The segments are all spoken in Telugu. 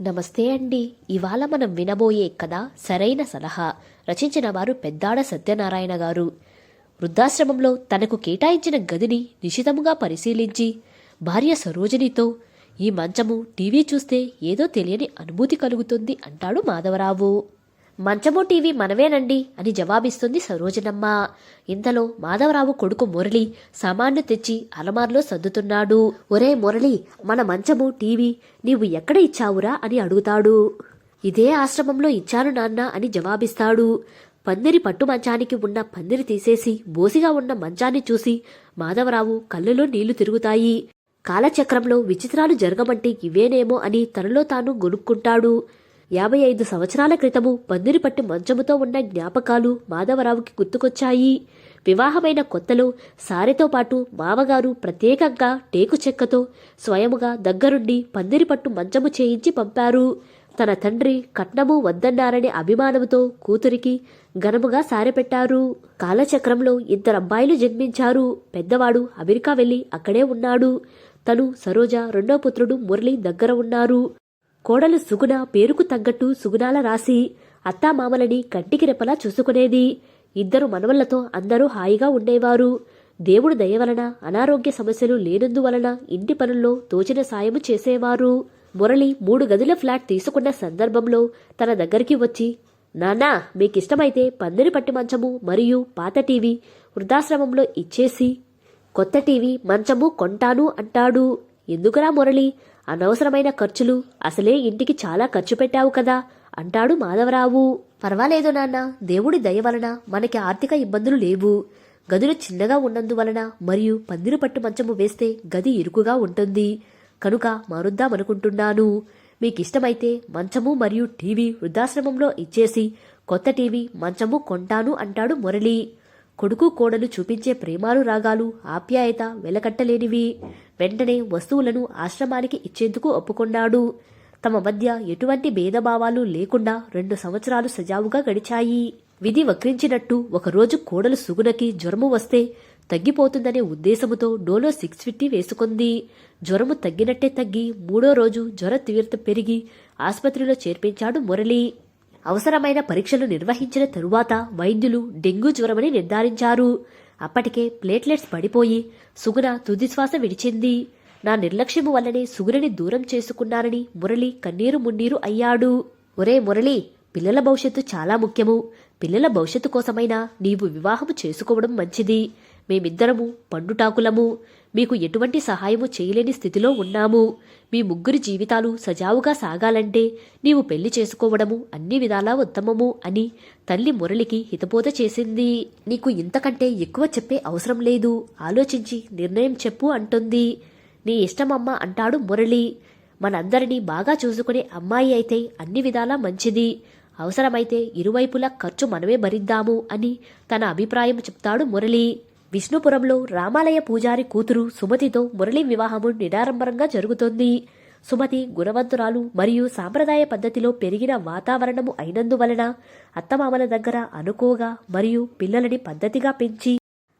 నమస్తే అండి. ఇవాళ మనం వినబోయే కథ సరైన సలహా. రచించిన వారు పెద్దాడ సత్యనారాయణ గారు. వృద్ధాశ్రమంలో తనకు కేటాయించిన గదిని నిశితముగా పరిశీలించి భార్య సరోజినితో ఈ మంచము టీవీ చూస్తే ఏదో తెలియని అనుభూతి కలుగుతుంది అంటాడు మాధవరావు. మంచము టీవీ మనవేనండి అని జవాబిస్తుంది సరోజనమ్మ. ఇంతలో మాధవరావు కొడుకు మురళి సామాన్లు తెచ్చి అలమార్లో సర్దుతున్నాడు. ఒరే మురళి మన మంచము టీవీ నీవు ఎక్కడ ఇచ్చావురా అని అడుగుతాడు. ఇదే ఆశ్రమంలో ఇచ్చాను నాన్న అని జవాబిస్తాడు. పందిరి పట్టు మంచానికి ఉన్న పందిరి తీసేసి బోసిగా ఉన్న మంచాన్ని చూసి మాధవరావు కళ్ళలో నీళ్ళు తిరుగుతాయి. కాలచక్రంలో విచిత్రాలు జరగమంటే ఇవేనేమో అని తనలో తాను గొనుక్కుంటాడు. యాభై ఐదు సంవత్సరాల క్రితము పందిరిపట్టి మంచముతో ఉన్న జ్ఞాపకాలు మాధవరావుకి గుర్తుకొచ్చాయి. వివాహమైన కొత్తలో సారెతో పాటు మామగారు ప్రత్యేకంగా టేకు చెక్కతో స్వయముగా దగ్గరుండి పందిరిపట్టు మంచము చేయించి పంపారు. తన తండ్రి కట్నము వద్దన్నారనే అభిమానముతో కూతురికి ఘనముగా సారెపెట్టారు కాలచక్రంలో ఇద్దరు అబ్బాయిలు జన్మించారు. పెద్దవాడు అమెరికా వెళ్ళి అక్కడే ఉన్నాడు. తను సరోజ రెండో పుత్రుడు మురళి దగ్గర ఉన్నారు. కోడలు సుగుణ పేరుకు తగ్గట్టు సుగుణాల రాసి అత్తామామలని కంటికి రెప్పలా చూసుకునేది. ఇద్దరు మనవళ్ళతో అందరూ హాయిగా ఉండేవారు. దేవుడు దయ వలన అనారోగ్య సమస్యలు లేనందువలన ఇంటి పనుల్లో తోచిన సాయము చేసేవారు. మురళి మూడు గదుల ఫ్లాట్ తీసుకున్న సందర్భంలో తన దగ్గరికి వచ్చి నానా మీకిష్టమైతే పందిరి పట్టి మంచము మరియు పాత టీవీ వృద్ధాశ్రమంలో ఇచ్చేసి కొత్త టీవీ మంచము కొంటాను అంటాడు. ఎందుకురా మురళి అనవసరమైన ఖర్చులు అసలే ఇంటికి చాలా ఖర్చు పెట్టావు కదా అంటాడు మాధవరావు. పర్వాలేదు నాన్న దేవుడి దయ వలన మనకి ఆర్థిక ఇబ్బందులు లేవు. గదులు చిన్నగా ఉన్నందువలన మరియు పందిరు పట్టు మంచము వేస్తే గది ఇరుకుగా ఉంటుంది. కనుక మారుద్దామనుకుంటున్నాను మీకిష్టమైతే మంచము మరియు టీవీ వృద్ధాశ్రమంలో ఇచ్చేసి కొత్త టీవీ మంచము కొంటాను అంటాడు మురళి. కొడుకు కోడలు చూపించే ప్రేమాలు రాగాలు ఆప్యాయత వెలకట్టలేనివి. వెంటనే వస్తువులను ఆశ్రమానికి ఇచ్చేందుకు ఒప్పుకొన్నాడు. తమ మధ్య ఎటువంటి భేదభావాలు లేకుండా రెండు సంవత్సరాలు సజావుగా గడిచాయి. విధి వక్రించినట్టు ఒకరోజు కోడలు సుగునకి జ్వరము వస్తే తగ్గిపోతుందనే ఉద్దేశముతో డోలో సిక్స్ ఫిఫ్టీ వేసుకుంది. జ్వరము తగ్గినట్టే తగ్గి మూడో రోజు జ్వర తీవ్రత పెరిగి ఆసుపత్రిలో చేర్పించాడు మురళి. అవసరమైన పరీక్షలు నిర్వహించిన తరువాత వైద్యులు డెంగ్యూ జ్వరమని నిర్ధారించారు. అప్పటికే ప్లేట్లెట్స్ పడిపోయి సుగుణ తుదిశ్వాస విడిచింది. నా నిర్లక్ష్యము వల్లనే సుగుణని దూరం చేసుకున్నానని మురళి కన్నీరు మున్నీరు అయ్యాడు. ఒరే మురళి పిల్లల భవిష్యత్తు చాలా ముఖ్యము. పిల్లల భవిష్యత్తు కోసమైనా నీవు వివాహము చేసుకోవడం మంచిది. మేమిద్దరము పండుటాకులము. మీకు ఎటువంటి సహాయము చేయలేని స్థితిలో ఉన్నాము. మీ ముగ్గురి జీవితాలు సజావుగా సాగాలంటే నీవు పెళ్ళి చేసుకోవడము అన్ని విధాలా ఉత్తమము అని తల్లి మురళికి హితబోధ చేసింది. నీకు ఇంతకంటే ఎక్కువ చెప్పే అవసరం లేదు. ఆలోచించి నిర్ణయం చెప్పు అంటుంది. నీ ఇష్టమమ్మ అంటాడు మురళి. మనందరినీ బాగా చూసుకునే అమ్మాయి అయితే అన్ని విధాలా మంచిది. అవసరమైతే ఇరువైపులా ఖర్చు మనమే భరిద్దాము అని తన అభిప్రాయం చెప్తాడు మురళి. విష్ణుపురంలో రామాలయ పూజారి కూతురు సుమతితో మురళి వివాహము నిడారంభరంగా జరుగుతోంది. సుమతి గుణవంతురాలు మరియు సాంప్రదాయ పద్ధతిలో పెరిగిన వాతావరణము అయినందువలన అత్తమామల దగ్గర అనుకోగా మరియు పిల్లలని పద్ధతిగా పెంచి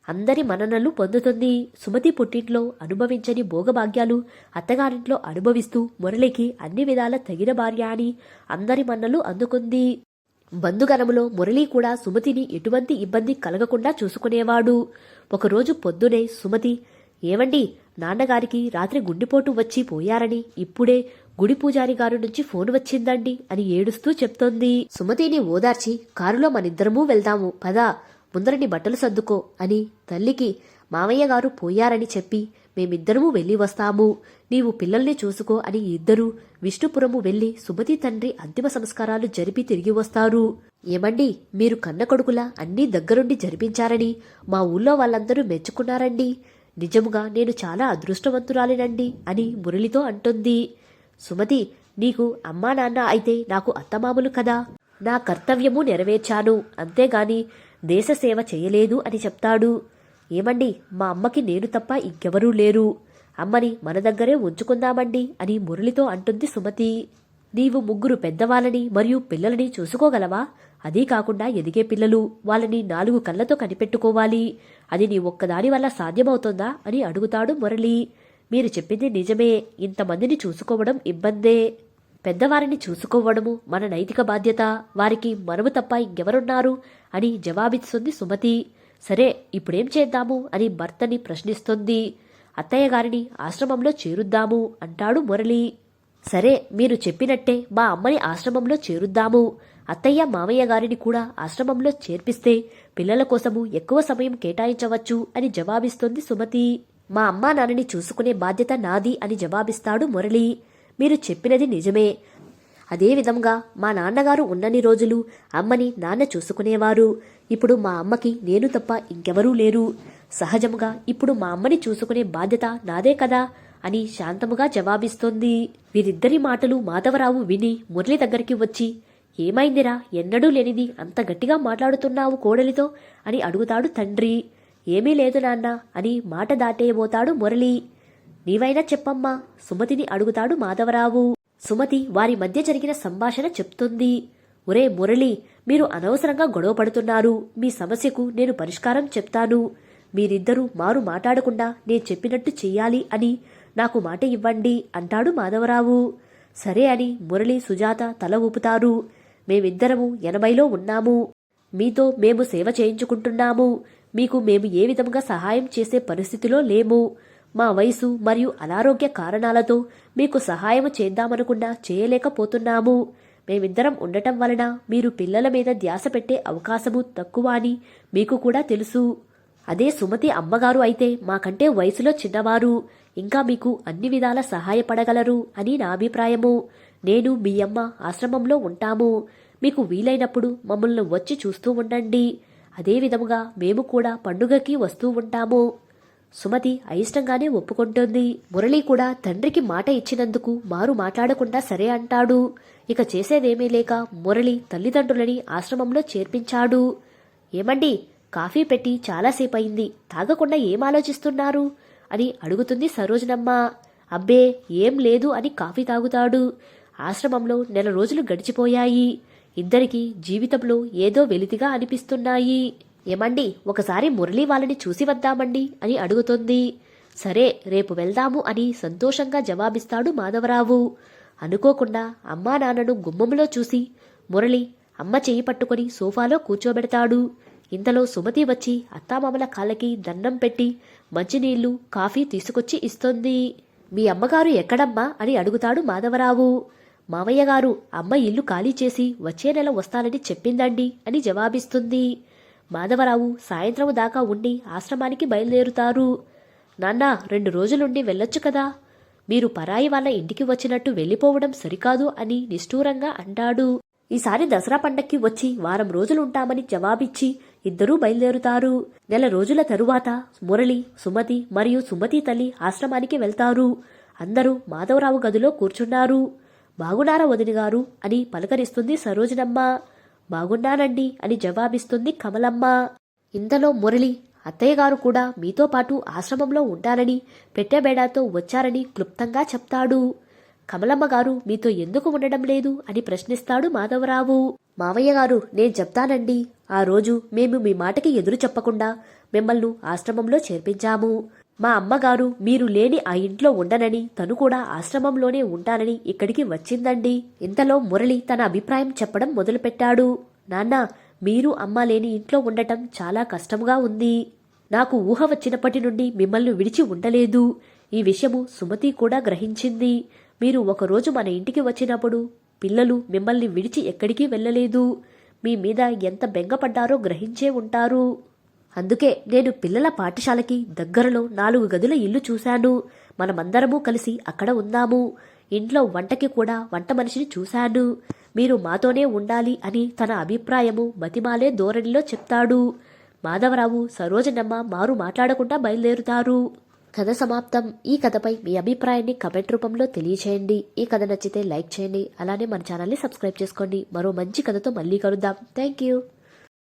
అందరి మన్ననలు పొందుతుంది. సుమతి పుట్టింట్లో అనుభవించని భోగభాగ్యాలు అత్తగారింట్లో అనుభవిస్తూ మురళికి అన్ని విధాల తగిన భార్య అని అందరి మన్నలు అందుకుంది. బంధుగణములో మురళి కూడా సుమతిని ఎటువంటి ఇబ్బంది కలగకుండా చూసుకునేవాడు. ఒకరోజు పొద్దునే సుమతి ఏవండి నాన్నగారికి రాత్రి గుండెపోటు వచ్చి పోయారని ఇప్పుడే గుడి పూజారి గారు నుంచి ఫోన్ వచ్చిందండి అని ఏడుస్తూ చెప్తోంది. సుమతిని ఓదార్చి కారులో మనిద్దరమూ వెళ్దాము పదా ముందరని బట్టలు సర్దుకో అని తల్లికి మామయ్య గారు పోయారని చెప్పి మేమిద్దరము వెళ్ళి వస్తాము. నీవు పిల్లల్ని చూసుకో అని ఇద్దరూ విష్ణుపురము వెళ్ళి సుమతి తండ్రి అంతిమ సంస్కారాలు జరిపి తిరిగి వస్తారు. ఏమండి మీరు కన్న కొడుకులా? అన్నీ దగ్గరుండి జరిపించారని. మా ఊళ్ళో వాళ్ళందరూ మెచ్చుకున్నారండి. నిజముగా నేను చాలా అదృష్టవంతురాలినండి అని మురళితో అంటుంది. సుమతి నీకు అమ్మా నాన్న అయితే నాకు అత్తమామలు కదా. నా కర్తవ్యము నెరవేర్చాను. అంతేగాని దేశసేవ చేయలేదు అని చెప్తాడు. ఏమండి మా అమ్మకి నేను తప్ప ఇంకెవరూ లేరు. అమ్మని మన దగ్గరే ఉంచుకుందామండి అని మురళితో అంటుంది సుమతి. నీవు ముగ్గురు పెద్దవాళ్ళని మరియు పిల్లలని చూసుకోగలవా? అదీ కాకుండా ఎదిగే పిల్లలు వాళ్ళని నాలుగు కళ్ళతో కనిపెట్టుకోవాలి. అది నీ ఒక్కదాని వల్ల సాధ్యమవుతుందా అని అడుగుతాడు మురళి. మీరు చెప్పింది నిజమే. ఇంతమందిని చూసుకోవడం ఇబ్బందే. పెద్దవారిని చూసుకోవడము మన నైతిక బాధ్యత. వారికి మనము తప్ప ఇంకెవరున్నారు అని జవాబిస్తుంది సుమతి. సరే ఇప్పుడేం చేద్దాము? అని భర్తని ప్రశ్నిస్తుంది. అత్తయ్య గారిని ఆశ్రమంలో చేరుద్దాము అంటాడు మురళి. సరే మీరు చెప్పినట్టే మా అమ్మని ఆశ్రమంలో చేరుద్దాము. అత్తయ్య మామయ్య గారిని కూడా ఆశ్రమంలో చేర్పిస్తే పిల్లల కోసము ఎక్కువ సమయం కేటాయించవచ్చు అని జవాబిస్తుంది సుమతి. మా అమ్మా నాన్నని చూసుకునే బాధ్యత నాది అని జవాబిస్తాడు మురళి. మీరు చెప్పినది నిజమే. అదే విధంగా మా నాన్నగారు ఉన్నన్ని రోజులు అమ్మని నాన్న చూసుకునేవారు. ఇప్పుడు మా అమ్మకి నేను తప్ప ఇంకెవరూ లేరు. సహజముగా ఇప్పుడు మా అమ్మని చూసుకునే బాధ్యత నాదే కదా అని శాంతముగా జవాబిస్తోంది. వీరిద్దరి మాటలు మాధవరావు విని మురళి దగ్గరికి వచ్చి ఏమైందిరా? ఎన్నడూ లేనిది అంత గట్టిగా మాట్లాడుతున్నావు కోడలితో? అని అడుగుతాడు తండ్రి. ఏమీ లేదు నాన్న అని మాట దాటేయబోతాడు మురళి. నీవైనా చెప్పమ్మా సుమతిని అడుగుతాడు మాధవరావు. సుమతి వారి మధ్య జరిగిన సంభాషణ చెప్తుంది. ఒరే మురళి మీరు అనవసరంగా గొడవ పడుతున్నారు. మీ సమస్యకు నేను పరిష్కారం చెప్తాను. మీరిద్దరూ మారు మాట్లాడకుండా నేను చెప్పినట్టు చెయ్యాలి అని నాకు మాట ఇవ్వండి అంటాడు మాధవరావు. సరే అని మురళి సుజాత తల ఊపుతారు. మేమిద్దరము ఎనభైలో ఉన్నాము. మీతో మేము సేవ చేయించుకుంటున్నాము. మీకు మేము ఏ విధంగా సహాయం చేసే పరిస్థితిలో లేము. మా వయసు మరియు అనారోగ్య కారణాలతో మీకు సహాయం చేద్దామనుకున్నా చేయలేకపోతున్నాము. మేమిద్దరం ఉండటం వలన మీరు పిల్లల మీద ధ్యాస పెట్టే అవకాశము తక్కువ అని మీకు కూడా తెలుసు. అదే సుమతి అమ్మగారు అయితే మాకంటే వయసులో చిన్నవారు. ఇంకా మీకు అన్ని విధాల సహాయపడగలరు అని నా అభిప్రాయము. నేను మీ అమ్మ ఆశ్రమంలో ఉంటాము. మీకు వీలైనప్పుడు మమ్మల్ని వచ్చి చూస్తూ ఉండండి. అదే విధముగా మేము కూడా పండుగకి వస్తూ ఉంటాము. సుమతి అయిష్టంగానే ఒప్పుకుంటుంది. మురళి కూడా తండ్రికి మాట ఇచ్చినందుకు మారు మాట్లాడకుండా సరే అంటాడు. ఇక చేసేదేమీ లేక మురళి తల్లిదండ్రులని ఆశ్రమంలో చేర్పించాడు. ఏమండి కాఫీ పెట్టి చాలాసేపు అయింది తాగకుండా ఏం ఆలోచిస్తున్నారు? అని అడుగుతుంది సరోజనమ్మ. అబ్బే ఏం లేదు అని కాఫీ తాగుతాడు. ఆశ్రమంలో నెల రోజులు గడిచిపోయాయి. ఇద్దరికీ జీవితంలో ఏదో వెలితిగా అనిపిస్తున్నాయి. ఏమండి ఒకసారి మురళి వాళ్ళని చూసి వద్దామండి అని అడుగుతుంది. సరే రేపు వెళ్దాము అని సంతోషంగా జవాబిస్తాడు మాధవరావు. అనుకోకుండా అమ్మా నాన్నను గుమ్మంలో చూసి మురళి అమ్మ చేయి పట్టుకొని సోఫాలో కూర్చోబెడతాడు. ఇంతలో సుమతి వచ్చి అత్తామామల కాళ్ళకి దండం పెట్టి మంచినీళ్ళు కాఫీ తీసుకొచ్చి ఇస్తుంది. మీ అమ్మగారు ఎక్కడమ్మా అని అడుగుతాడు మాధవరావు. మావయ్య గారు అమ్మ ఇల్లు ఖాళీ చేసి వచ్చే నెల వస్తానని చెప్పిందండి అని జవాబిస్తుంది. మాధవరావు సాయంత్రం దాకా ఉండి ఆశ్రమానికి బయలుదేరుతారు. నాన్నా రెండు రోజులుండి వెళ్ళొచ్చు కదా. మీరు పరాయి వాళ్ళ ఇంటికి వచ్చినట్టు వెళ్ళిపోవడం సరికాదు అని నిష్ఠూరంగా అంటాడు. ఈసారి దసరా పండక్కి వచ్చి వారం రోజులుంటామని జవాబిచ్చి ఇద్దరూ బయలుదేరుతారు. నెల రోజుల తరువాత మురళి సుమతి మరియు సుమతి తల్లి ఆశ్రమానికి వెళ్తారు. అందరూ మాధవరావు గదిలో కూర్చున్నారు. బాగున్నారా వదిన గారు అని పలకరిస్తుంది సరోజనమ్మ. బాగున్నానండి అని జవాబిస్తుంది కమలమ్మ. ఇంతలో మురళి అత్తయ్య గారు కూడా మీతో పాటు ఆశ్రమంలో ఉంటానని పెట్టెబేడాతో వచ్చారని క్లుప్తంగా చెప్తాడు. కమలమ్మ గారు మీతో ఎందుకు ఉండడం లేదు అని ప్రశ్నిస్తాడు మాధవరావు. మావయ్య గారు నేను చెప్తానండి. ఆ రోజు మేము మీ మాటకి ఎదురు చెప్పకుండా మిమ్మల్ని ఆశ్రమంలో చేర్పించాము. మా అమ్మగారు మీరు లేని ఆ ఇంట్లో ఉండనని తను కూడా ఆశ్రమంలోనే ఉంటానని ఇక్కడికి వచ్చిందండి. ఇంతలో మురళి తన అభిప్రాయం చెప్పడం మొదలుపెట్టాడు. నాన్న మీరు అమ్మ లేని ఇంట్లో ఉండటం చాలా కష్టంగా ఉంది. నాకు ఊహ వచ్చినప్పటి నుండి మిమ్మల్ని విడిచి ఉండలేదు. ఈ విషయము సుమతి కూడా గ్రహించింది. మీరు ఒకరోజు మన ఇంటికి వచ్చినప్పుడు పిల్లలు మిమ్మల్ని విడిచి ఎక్కడికి వెళ్ళలేదు. మీ మీద ఎంత బెంగపడ్డారో గ్రహించే ఉంటారు. అందుకే నేను పిల్లల పాఠశాలకి దగ్గరలో నాలుగు గదుల ఇల్లు చూశాను. మనమందరము కలిసి అక్కడ ఉన్నాము. ఇంట్లో వంటకి కూడా వంట మనిషిని చూశాను. మీరు మాతోనే ఉండాలి అని తన అభిప్రాయము బతిమాలే ధోరణిలో చెప్తాడు. మాధవరావు సరోజనమ్మ మారు మాట్లాడకుండా బయలుదేరుతారు. కథ సమాప్తం. ఈ కథపై మీ అభిప్రాయాన్ని కమెంట్ రూపంలో తెలియచేయండి. ఈ కథ నచ్చితే లైక్ చేయండి. అలానే మన ఛానల్ని సబ్స్క్రైబ్ చేసుకోండి. మరో మంచి కథతో మళ్ళీ కలుద్దాం. Thank you.